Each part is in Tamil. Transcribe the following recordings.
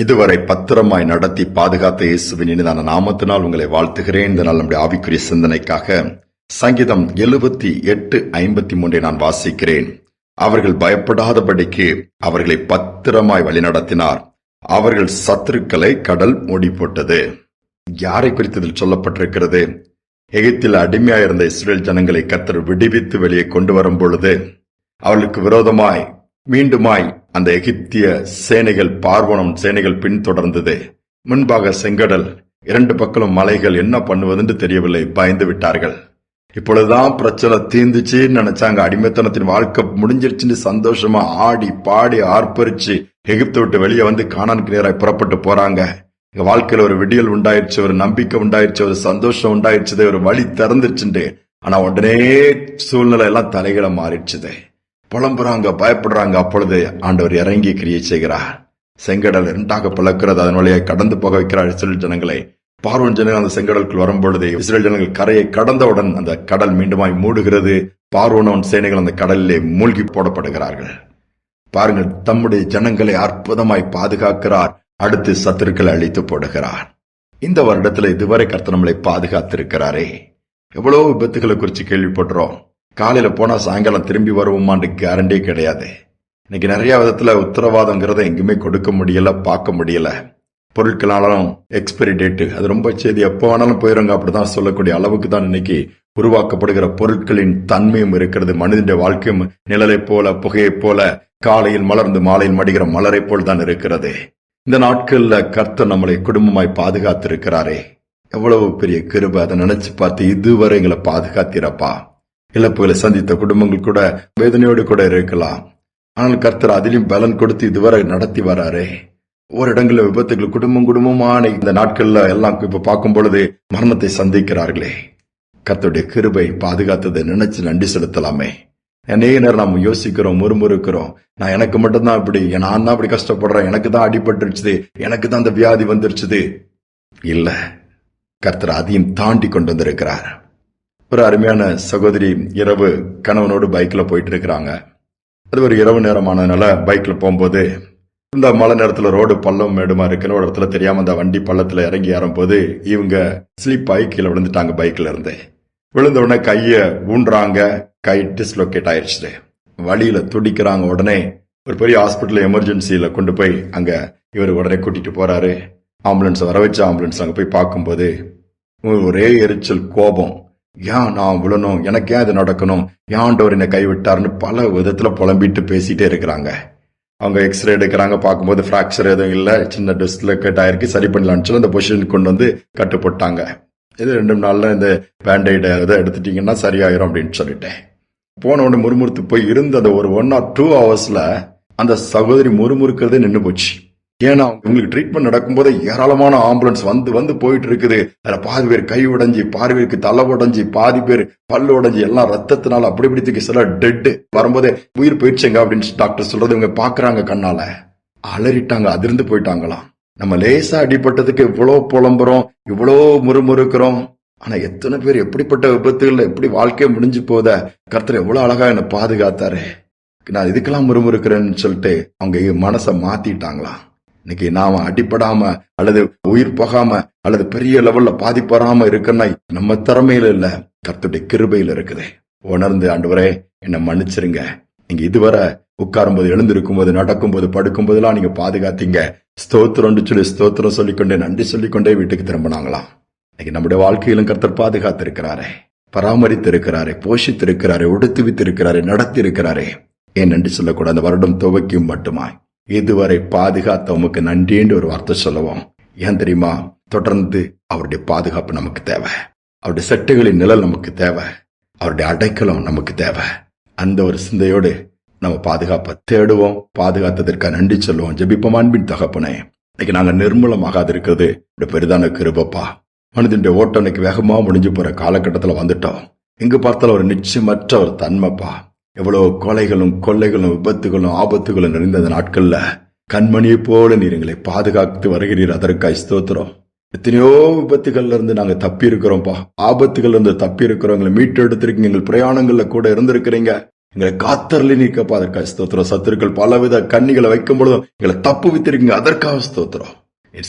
இதுவரை பத்திரமாய் நடத்தி பாதுகாத்த இயேசுவின் இனிதான நாமத்தினால் உங்களை வாழ்த்துகிறேன். இந்த நாள் நம்முடைய ஆவிக்குரிய சிந்தனைக்காக சங்கீதம் எழுபத்தி எட்டு ஐம்பத்தி மூன்றை நான் வாசிக்கிறேன். அவர்கள் பயப்படாதபடிக்கு அவர்களை பத்திரமாய் வழிநடத்தினார் அவர்கள் சத்துருக்களை கடல் மூடி போட்டது. யாரை குறித்து இதில் சொல்லப்பட்டிருக்கிறது? எகிப்தில் அடிமையாயிருந்த இஸ்ரேல் ஜனங்களை கத்தர் விடுவித்து வெளியே கொண்டு வரும் பொழுது அவர்களுக்கு விரோதமாய் மீண்டுமாய் அந்த எகிப்திய சேனைகள் பார்வனம் சேனைகள் பின்தொடர்ந்தது. முன்பாக செங்கடல் இரண்டு பக்கமும் மலைகள் என்ன பண்ணுவதென்று தெரியவில்லை பயந்து விட்டார்கள். இப்பொழுதுதான் பிரச்சனை தீந்துச்சுன்னு நினைச்சாங்க அடிமைத்தனத்தின் வாழ்க்கை முடிஞ்சிருச்சுன்னு சந்தோஷமா ஆடி பாடி ஆர்ப்பரிச்சு எகிப்தை விட்டு வெளியே வந்து கானானுக்கு நேராக புறப்பட்டு போறாங்க. எங்க வாழ்க்கையில ஒரு விடியல் உண்டாயிருச்சு ஒரு நம்பிக்கை உண்டாயிருச்சு ஒரு சந்தோஷம் உண்டாயிருச்சுது ஒரு வழி திறந்துருச்சுண்டு. ஆனா உடனே சூழ்நிலை எல்லாம் தலைகளை மாறிடுச்சுதே. புலம்புறாங்க பயப்படுறாங்க. அப்பொழுது ஆண்டவர் இறங்கி கிரியை செய்கிறார். செங்கடல் இரண்டாக பிளக்கிறது. அதன் வழியை கடந்து போக வைக்கிறார் இஸ்ரேல் ஜனங்களை. பார்வன் ஜனங்கள் அந்த செங்கடலுக்குள் வரும்பொழுது இஸ்ரேல் ஜனங்கள் கரையை கடந்தவுடன் அந்த கடல் மீண்டுமாய் மூடுகிறது. பார்வனவன் சேனைகள் அந்த கடலிலே மூழ்கி போடப்படுகிறார்கள். பாருங்கள் தம்முடைய ஜனங்களை அற்புதமாய் பாதுகாக்கிறார். அடுத்து சத்துருக்களை அழித்து போடுகிறார். இந்த வருடத்துல இதுவரை கர்த்தனமலை பாதுகாத்திருக்கிறாரே. எவ்வளவு விபத்துகளை குறித்து கேள்விப்படுறோம் காலையில் போனால் சாயங்காலம் திரும்பி வருவோமான்னு கேரண்டே கிடையாது. இன்னைக்கு நிறைய விதத்தில் உத்தரவாதங்கிறத எங்குமே கொடுக்க முடியல பார்க்க முடியல. பொருட்களாலும் எக்ஸ்பைரி டேட்டு அது ரொம்ப செய்தி எப்போ வேணாலும் போயிருங்க அப்படிதான் சொல்லக்கூடிய அளவுக்கு தான் இன்னைக்கு உருவாக்கப்படுகிற பொருட்களின் தன்மையும் இருக்கிறது. மனிதனுடைய வாழ்க்கையும் நிழலை போல புகையைப் போல காலையில் மலர்ந்து மாலையில் மடிகிற மலரை போல் தான் இருக்கிறது. இந்த நாட்கள்ல கர்த்தர் நம்மளை குடும்பமாய் பாதுகாத்திருக்கிறாரே. எவ்வளவு பெரிய கிருபை அதை நினைச்சு பார்த்து இதுவரை எங்களை பாதுகாத்திரப்பா. இழப்புகளை சந்தித்த குடும்பங்கள் கூட வேதனையோடு கூட இருக்கலாம். ஆனால் கர்த்தர் அதிலும் பலன் கொடுத்து இதுவரை நடத்தி வராரே. ஒரு இடங்களில் விபத்துகள் குடும்பம் குடும்பமான இந்த நாட்கள்ல எல்லாம் இப்ப பார்க்கும் பொழுது மரணத்தை சந்திக்கிறார்களே. கர்த்தருடைய கிருபை பாதுகாத்ததை நினைச்சு நன்றி செலுத்தலாமே. அநேக நேரம் நாம் யோசிக்கிறோம் முறுமுறுக்கிறோம். நான் எனக்கு மட்டும்தான் இப்படி நான் தான் இப்படி கஷ்டப்படுறேன். எனக்கு தான் அடிபட்டுருச்சுது. எனக்கு தான் அந்த வியாதி வந்துருச்சுது. இல்ல கர்த்தர் அதையும் தாண்டி கொண்டு வந்திருக்கிறார். ஒரு அருமையான சகோதரி இரவு கணவனோடு பைக்ல போயிட்டு இருக்கிறாங்க அது ஒரு இரவு நேரமானதுனால பைக்ல போகும்போது இந்த மழை நேரத்துல ரோடு பள்ளம் மேடுமா இருக்குன்னு ஒரு இடத்துல தெரியாம அந்த வண்டி பள்ளத்துல இறங்கி ஏறும்போது இவங்க ஸ்லிப் ஆகி கீழே விழுந்துட்டாங்க பைக்ல இருந்து. விழுந்த உடனே கையை ஊன்றாங்க. கை டிஸ்லொகேட் ஆயிடுச்சு வழியில துடிக்கிறாங்க உடனே ஒரு பெரிய ஹாஸ்பிட்டல் எமர்ஜென்சியில கொண்டு போய் அங்க இவர் உடனே கூட்டிட்டு போறாரு. ஆம்புலன்ஸ் வர வச்சு ஆம்புலன்ஸ் அங்க போய் பார்க்கும்போது ஒரே எரிச்சல் கோபம். ஏன் நான் விழணும்? எனக்கு ஏன் இது நடக்கணும். ஏன்டவர் என்னை கைவிட்டாருன்னு பல விதத்துல புலம்பிட்டு பேசிட்டே இருக்கிறாங்க. அவங்க எக்ஸ்ரே எடுக்கிறாங்க பார்க்கும்போது ஃப்ராக்சர் எதுவும் இல்லை. சின்ன டிஸ்லோகேட் ஆயிருக்கு சரி பண்ணலான்னு சொல்லி அந்த பொசிஷன் கொண்டு வந்து கட்டு போட்டாங்க இது ரெண்டு நாள்ல இந்த பேண்டைடு இதை எடுத்துட்டீங்கன்னா சரியாயிரும் அப்படின்னு சொல்லிட்டேன். போன உடனே முறுமுறுத்து போய் இருந்த அந்த ஒரு ஒன் ஆர் டூ ஹவர்ஸ்ல அந்த சகோதரி முறுமுறுக்கிறதே நின்று போச்சு. ஏன்னா உங்களுக்கு ட்ரீட்மெண்ட் நடக்கும்போது ஏராளமான ஆம்புலன்ஸ் வந்து வந்து போயிட்டு இருக்குது அதில் பாதி பேர் கை உடைஞ்சி பாதி பேருக்கு தலை உடைஞ்சி பாதி பேர் பல்லு உடைஞ்சி எல்லாம் ரத்தத்தினால அப்படி இப்படி தூக்கி சில டெட்டு வரும்போதே உயிர் போயிடுச்சுங்க அப்படின்னு டாக்டர் சொல்றது இவங்க பாக்குறாங்க கண்ணால. அலறிட்டாங்க அதிர்ந்து போயிட்டாங்களாம். நம்ம லேசா அடிபட்டதுக்கு இவ்வளோ புலம்புறோம் இவ்வளோ முறுமுறுக்கிறோம். ஆனா எத்தனை பேர் எப்படிப்பட்ட விபத்துகள்ல எப்படி வாழ்க்கையை முடிஞ்சு போத கர்த்தர் எவ்வளவு அழகா என்னை பாதுகாத்தாரு. நான் இதுக்கெல்லாம் முறுமுறுக்கிறேன்னு சொல்லிட்டு அவங்க மனசை மாத்திட்டாங்களாம். இன்னைக்கு நாம அடிப்படாம அல்லது உயிர் போகாம அல்லது பெரிய லெவல்ல பாதிப்படாம இருக்குன்னா நம்ம திறமையில இல்ல. கர்த்தருடைய கிருபையில இருக்குது. உணர்ந்து ஆண்டவரே என்னை மன்னிச்சிருங்க. நீங்க இதுவரை உட்காரும்போது எழுந்திருக்கும் போது நடக்கும் போது படுக்கும் போதெல்லாம் நீங்க பாதுகாத்தீங்க. ஸ்தோத்திரம்னு சொல்லி ஸ்தோத்திரம் சொல்லிக்கொண்டே நன்றி சொல்லிக்கொண்டே வீட்டுக்கு திரும்பினாங்களாம். இன்னைக்கு நம்முடைய வாழ்க்கையிலும் கர்த்தர் பாதுகாத்து இருக்கிறாரே பராமரித்து இருக்கிறாரே போஷித்து இருக்கிறாரே உடுத்துவித்து இருக்கிறாரே நடத்தி இருக்கிறாரே ஏன் நன்றி சொல்லக்கூடாது? அந்த வருடம் துவக்கியும் மட்டுமாய். இதுவரை பாதுகாத்த உமக்கு நன்றின்னு ஒரு வார்த்தை சொல்லுவோம். ஏன் தெரியுமா? தொடர்ந்து அவருடைய பாதுகாப்பு நமக்கு தேவை. அவருடைய செட்டுகளின் நிழல் நமக்கு தேவை. அவருடைய அடைக்கலம் நமக்கு தேவை. அந்த ஒரு சிந்தையோடு நம்ம பாதுகாப்பை தேடுவோம். பாதுகாத்ததற்காக நன்றி சொல்லுவோம். ஜபிப்போம். அன்பின் தகப்பனே. இன்னைக்கு நாங்க நிர்மூலமாகாது இருக்கிறது இப்படி பெரிதான கிருபப்பா. மனிதனுடைய ஓட்டம் இன்னைக்கு வேகமாக முடிஞ்சு போற காலகட்டத்துல வந்துட்டோம். இங்கு பார்த்தாலும் ஒரு நிச்சயமற்ற ஒரு தன்மைப்பா. எவ்வளோ கொலைகளும் கொள்ளைகளும் விபத்துகளும் ஆபத்துகளும் நிறைந்த நாட்களில் நாட்கள்ல கண்மணியை போல நீர் எங்களை பாதுகாத்து வருகிறீர். அதற்காய் ஸ்தோத்திரம். எத்தனையோ விபத்துகள்ல இருந்து நாங்க தப்பி இருக்கிறோம்ப்பா ஆபத்துகள்ல இருந்து தப்பி இருக்கிறோம் எங்களை மீட்டு எடுத்திருக்கீங்க. எங்கள் பிரயாணங்கள்ல கூட இருந்திருக்கிறீங்க. எங்களை காத்தரலி நீக்கப்பா அதற்காக ஸ்தோத்திரம். சத்துருக்கள் பலவித கண்ணிகளை வைக்கும் பொழுதும் எங்களை தப்பு வித்திருக்கீங்க. அதற்காக ஸ்தோத்திரம்.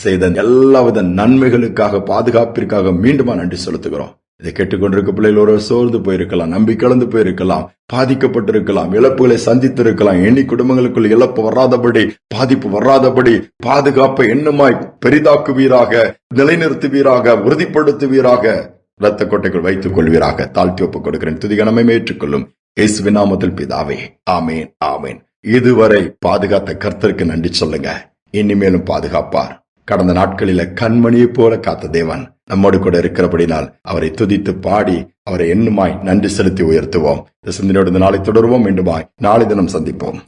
செய்த எல்லாவித நன்மைகளுக்காக பாதுகாப்பிற்காக மீண்டுமா நன்றி செலுத்துகிறோம். இதை கேட்டுக்கொண்டிருக்க பிள்ளைகள் ஒரு சோர்ந்து போயிருக்கலாம் நம்பி கலந்து போயிருக்கலாம் பாதிக்கப்பட்டிருக்கலாம் இழப்புகளை சந்தித்திருக்கலாம் எண்ணி குடும்பங்களுக்குள் இழப்பு வராதபடி பாதிப்பு வராதபடி பாதுகாப்பை எண்ணுமாய் பெரிதாக்குவீராக நிலைநிறுத்துவீராக உறுதிப்படுத்துவீராக இரத்த கொட்டைகள் வைத்துக் கொள்வீராக தாழ்த்தி ஒப்புக் கொடுக்கிறேன். துதிகணமே ஏற்றுக்கொள்ளும் இயேசுவின் நாமத்தில் பிதாவே. ஆமேன் ஆமேன். இதுவரை பாதுகாத்த கர்த்தருக்கு நன்றி சொல்லுங்க. இனிமேலும் பாதுகாப்பார். கடந்த நாட்களில கண்மணியைப் போல காத்த தேவன் நம்மோடு கூட இருக்கிறபடினால் அவரை துதித்து பாடி அவரை எண்ணுமாய் நன்றி செலுத்தி உயர்த்துவோம். இந்த சிந்தனையோடு இந்த நாளை தொடருவோம். மீண்டுமாய் நாளை தினம் சந்திப்போம்.